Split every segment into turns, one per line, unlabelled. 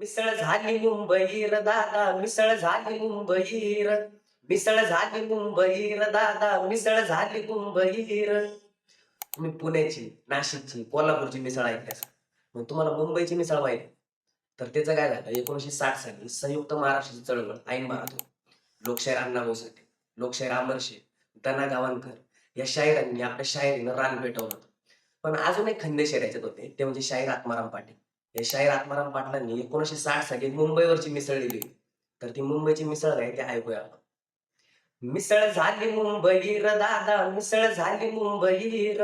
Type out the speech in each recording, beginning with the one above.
मिसळ झाली मुंबईर दादा मिसळ झाली मुंबईर. मिसळ झाली मुंबईर दादा मिसळ झाली मुंबईर. तुम्ही पुण्याची नाशिकची कोल्हापूरची मिसळ ऐकली असेल. मग तुम्हाला मुंबईची मिसळ माहिती तर त्याचं काय झालं? एकोणीशे साठ साली संयुक्त महाराष्ट्राची चळवळ ऐन महाराज लोकशाहीर अण्णाभाऊ साठे लोकशाहीर अमरशे दना गावणकर या शायरांनी आपल्या शायरीनं रान पेटवलं होतं. पण अजून एक खंदेशेर याच्यात होते ते म्हणजे शाहीर आत्माराम पाटील. हे शाहीर आत्माराम पाटलांनी एकोणीशे साठ साली मुंबईवरची मिसळ दिली तर ती मुंबईची मिसळ आहे ते ऐकूया मिसळ झाली मुंबईर दादा मिसळ झाली मुंबईर.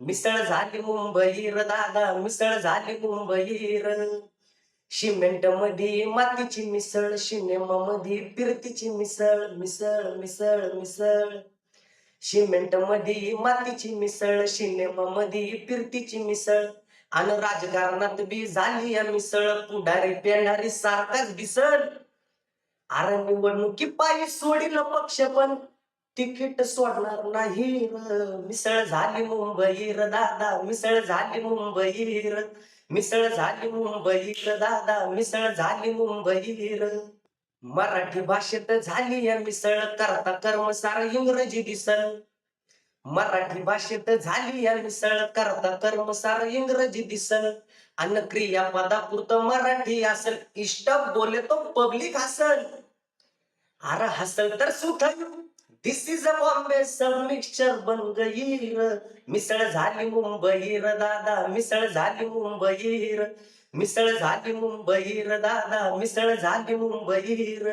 मिसळ झाली मुंबईर दादा मिसळ झाली मुंबईर. शिमेंटमध्ये मातीची मिसळ सिनेमा मध्ये फिरतीची मिसळ मिसळ मिसळ मिसळ. शिमेंटमध्ये मातीची मिसळ सिनेमा मध्ये फिरतीची मिसळ. आणि राजकारणात बी झाली या मिसळ पुढारी पेणारी सारखाच दिसळ अरे निवडणुकी पायी सोडील पक्ष पण तिकीट सोडणार नाही मिसळ झाली मुंबई र दादा मिसळ झाली मुंबईर. मिसळ झाली मुंबई र दादा मिसळ झाली मुंबईर. मराठी भाषेत झाली या मिसळ करता कर्मसार इंग्रजी दिसल मराठी भाषेत झाली या मिसळ करता कर्मसार इंग्रजी दिसल अन्न क्रियापदापुरतं मराठी असल इष्ट बोले तो पब्लिक हसल. अरे हसल तर सुथल. दिस इज अ बॉम्बे सब मिक्सचर बन गई मिसळ झाली मुंबईर दादा मिसळ झाली मुंबईर. मिसळ झाली मुंबईर दादा मिसळ झाली मुंबईर.